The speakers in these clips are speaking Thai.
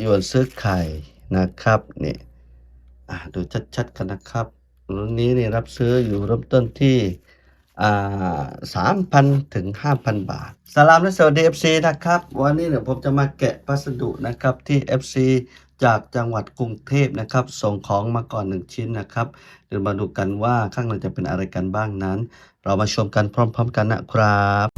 หยวนซื้อไข่นะครับนี่ดูชัดๆกันนะครับรุ่นนี้นี่รับซื้ออยู่เริ่มต้นที่สามพันถึงห้าพันบาท สลามและสวัสดี FC นะครับ วันนี้เนี่ยผมจะมาแกะพัสดุนะครับที่ FC จากจังหวัดกรุงเทพนะครับ ส่งของมาก่อนหนึ่งชิ้นนะครับ เดี๋ยวมาดูกันว่าข้างในจะเป็นอะไรกันบ้างนั้น เรามาชมกันพร้อม ๆ กันนะครับ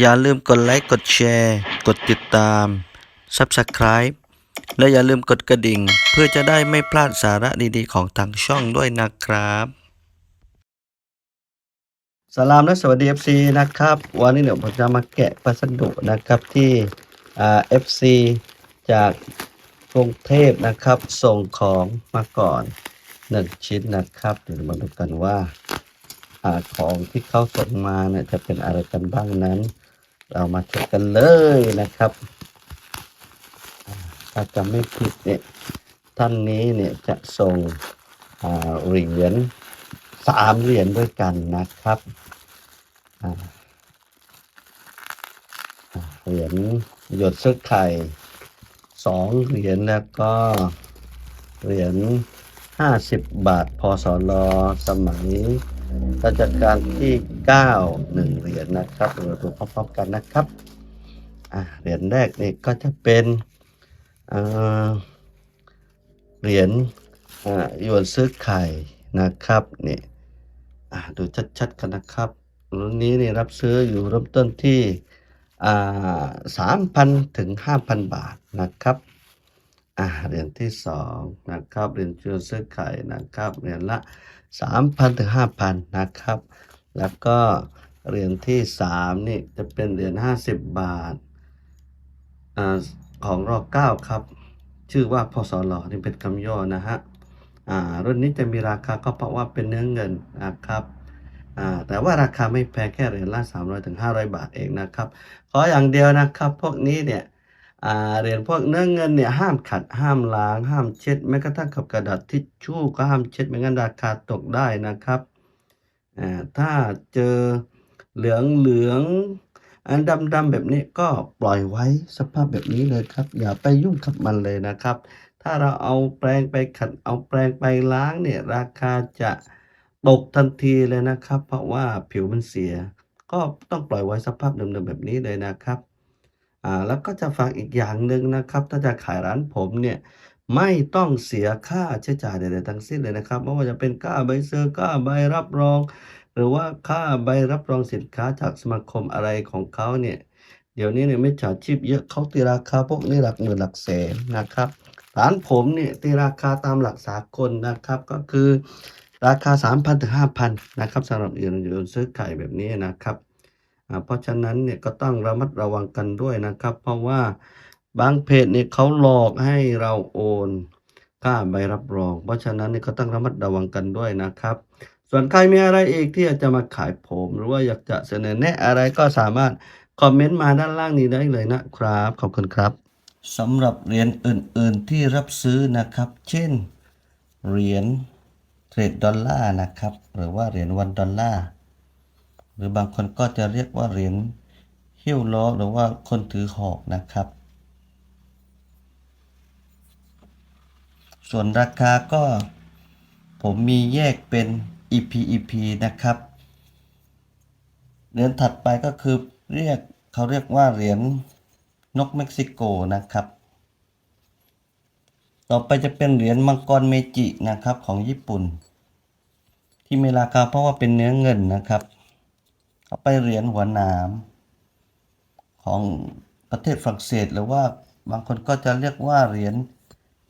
อย่าลืมกดไลค์ กดแชร์ กดติดตาม Subscribe และอย่าลืมกดกระดิ่ง เพื่อจะได้ไม่พลาดสาระดีๆ ของทางช่องด้วยนะครับ สลามและสวัสดี FC นะครับ วันนี้เดี๋ยวผมจะมาแกะพัสดุนะครับที่อ่า FC จากกรุงเทพนะครับ ส่งของมาก่อนหนึ่งชิ้นนะครับ เดี๋ยวมาดูกันว่าของที่เขาส่งมาเนี่ยจะเป็นอะไรกันบ้างนั้น เรามาเช็คกันเลยนะครับ ถ้าจำไม่ผิดเนี่ยท่านนี้เนี่ยจะส่งเหรียญสามเหรียญด้วยกันนะครับเหรียญหยดซื้อไข่สองเหรียญแล้วก็เหรียญห้าสิบบาทพศลสมัย รัชกาลที่เก้าหนึ่งเหรียญนะครับเราดูพร้อมๆกันนะครับเหรียญแรกนี่ก็จะเป็นเหรียญหยวนซื้อไข่นะครับนี่ดูชัดๆกันนะครับรุ่นนี้นี่รับซื้ออยู่เริ่มต้นที่สามพันถึงห้าพันบาทนะครับเหรียญที่สองนะครับเหรียญหยวนซื้อไข่นะครับเหรียญละ สามพันถึงห้าพันนะครับ แล้วก็เหรียญที่สามนี่จะเป็นเหรียญห้าสิบบาทอของรอเก้าครับ ชื่อว่าพศลนี่เป็นคำย่อนะฮะอ่ารุ่นนี้จะมีราคาก็เพราะว่าเป็นเนื้อเงินนะครับอ่าแต่ว่าราคาไม่แพงแค่เหรียญละ300ถึง500 บาทเองนะครับ ขออย่างเดียวนะครับ พวกนี้เนี่ย เหรียญพวกเนื้อเงินเนี่ยห้ามขัดห้ามล้าง ห้ามเช็ดแม้กระทั่งกับกระดาษทิชชู่ก็ห้ามเช็ดไม่งั้นราคาตกได้นะครับอ่าถ้าเจอเหลืองเหลืองอันดำดำๆแบบนี้ก็ปล่อยไว้สภาพแบบนี้เลยครับ อย่าไปยุ่งกับมันเลยนะครับ ถ้าเราเอาแปรงไปขัดเอาแปรงไปล้างเนี่ยราคาจะตกทันทีเลยนะครับ เพราะว่าผิวมันเสีย ก็ต้องปล่อยไว้สภาพเดิมๆแบบนี้เลยนะครับ อ่าแล้วก็จะฝากอีกอย่างหนึ่งนะครับ ถ้าจะขายร้านผมเนี่ยไม่ต้องเสียค่าใช้จ่ายใดๆทั้งสิ้นเลยนะครับไม่ว่าจะเป็นค่าใบเซอร์ค่าใบรับรอง หรือว่าค่าใบรับรองสินค้าจากสมาคมอะไรของเขาเนี่ยเดี๋ยวนี้เนี่ยไม่จาชีพเยอะเขาตีราคาพวกนี้หลักหมื่นหลักแสนนะครับร้านผมเนี่ยตีราคาตามหลักสากลนะครับก็คือราคา 3,000ถึง5,000นะครับสำหรับเหรียญเหรียญซื้อไข่แบบนี้นะครับ เพราะฉะนั้นเนี่ยก็ต้องระมัดระวังกันด้วยนะครับ เพราะว่าบางเพจเนี่ยเขาหลอกให้เราโอนค่าใบรับรอง เพราะฉะนั้นเนี่ยก็ต้องระมัดระวังกันด้วยนะครับ ส่วนใครมีอะไรอีกที่อยากจะมาขายผม หรือว่าอยากจะเสนอแนะอะไรก็สามารถคอมเมนต์มาด้านล่างนี้ได้เลยนะครับ ขอบคุณครับสำหรับเหรียญอื่น ๆ ที่รับซื้อนะครับ เช่นเหรียญเทรดดอลลาร์นะครับ หรือว่าเหรียญวันดอลลาร์ หรือบางคนก็จะเรียกว่าเหรียญหิ้วล้อหรือว่าคนถือหอกนะครับ ส่วนราคาก็ผมมีแยกเป็น EP EP นะครับเหรียญถัดไปก็คือเรียกเขาเรียกว่าเหรียญนกเม็กซิโกนะครับ ต่อไปจะเป็นเหรียญมังกรเมจินะครับของญี่ปุ่น ที่มีราคาเพราะว่าเป็นเนื้อเงินนะครับ ไปเหรียญหัวหนามของประเทศฝรั่งเศส หรือว่าบางคนก็จะเรียกว่าเหรียญ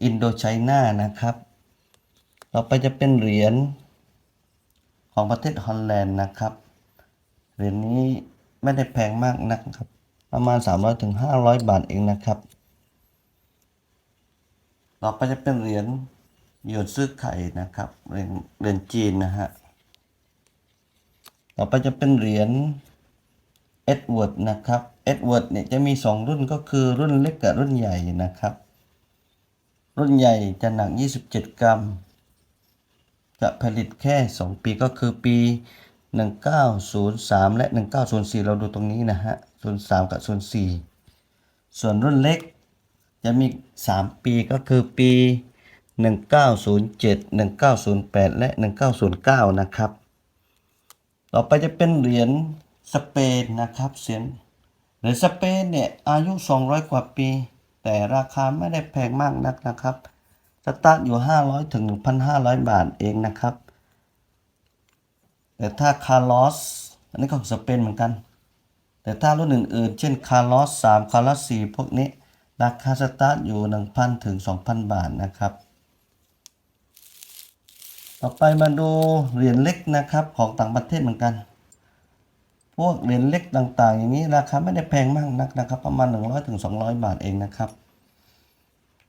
อินโดไชน่านะครับ ต่อไปจะเป็นเหรียญของประเทศฮอลแลนด์นะครับ เหรียญนี้ไม่ได้แพงมากนะครับ ประมาณ 300ถึง500บาทเองนะครับ ต่อไปจะเป็นเหรียญหยวนซื้อไข่นะครับ เหรียญเหรียญจีนนะฮะ ต่อไปจะเป็นเหรียญเอ็ดเวิร์ดนะครับเอ็ดเวิร์ดเนี่ยจะมีสองรุ่นก็คือรุ่นเล็กกับรุ่นใหญ่นะครับ รุ่นใหญ่จะหนัก 27 กรัม จะผลิตแค่ 2 ปีก็คือปี 1903 และ 1904 เราดูตรงนี้นะฮะ 03 กับ 04 ส่วนรุ่นเล็กจะมี 3 ปีก็คือปี 1907 1908 และ 1909 นะครับ ต่อไปจะเป็นเหรียญสเปนนะครับเสียงเหรียญสเปนเนี่ยอายุ 200 กว่าปี แต่ราคาไม่ได้แพงมากนักนะครับสตาร์ทอยู่ 500 ถึง 1,500 บาทเองนะครับ แต่ถ้าคาร์ลอสอันนี้ก็สเปนเหมือนกัน แต่ถ้ารุ่นอื่นๆ เช่นคาร์ลอส3คาร์ลอส4พวกนี้ ราคาสตาร์ทอยู่ 1,000 ถึง 2,000 บาทนะครับ ต่อไปมาดูเหรียญเล็กนะครับของต่างประเทศเหมือนกัน พวกเหรียญเล็กต่างๆ อย่างนี้ราคาไม่ได้แพงมากนักนะครับ ประมาณ 100ถึง200 บาทเองนะครับ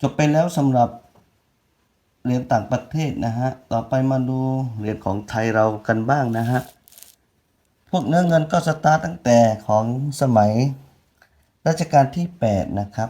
จบไปแล้วสำหรับเหรียญต่างประเทศนะฮะ ต่อไปมาดูเหรียญของไทยเรากันบ้างนะฮะ พวกเนื้อเงินก็สตาร์ตตั้งแต่ของสมัยรัชกาลที่ 8 นะครับ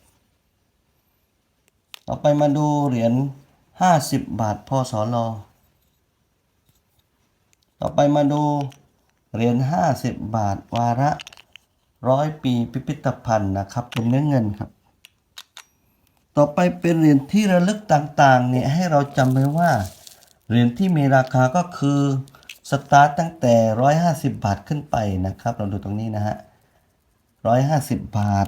ต่อไปมาดูเหรียญ50บาทพศลต่อไปมาดูเหรียญ50บาทวาระร้อยปีพิพิธภัณฑ์นะครับ เป็นเนื้อเงินครับ ต่อไปเป็นเหรียญที่ระลึกต่างๆเนี่ยให้เราจำไว้ว่าเหรียญที่มีราคาก็คือสตาร์ตตั้งแต่ 150 บาทขึ้นไปนะครับ เราดูตรงนี้นะฮะ150 บาท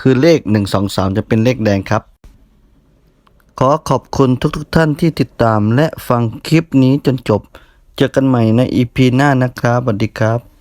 คือเลข 1 2 3 จะเป็นเลขแดงครับ ขอขอบคุณทุกๆทท่านที่ติดตามและฟังคลิปนี้จนจบ เจอกันใหม่ใน EP หน้านะครับสวัสดีครับ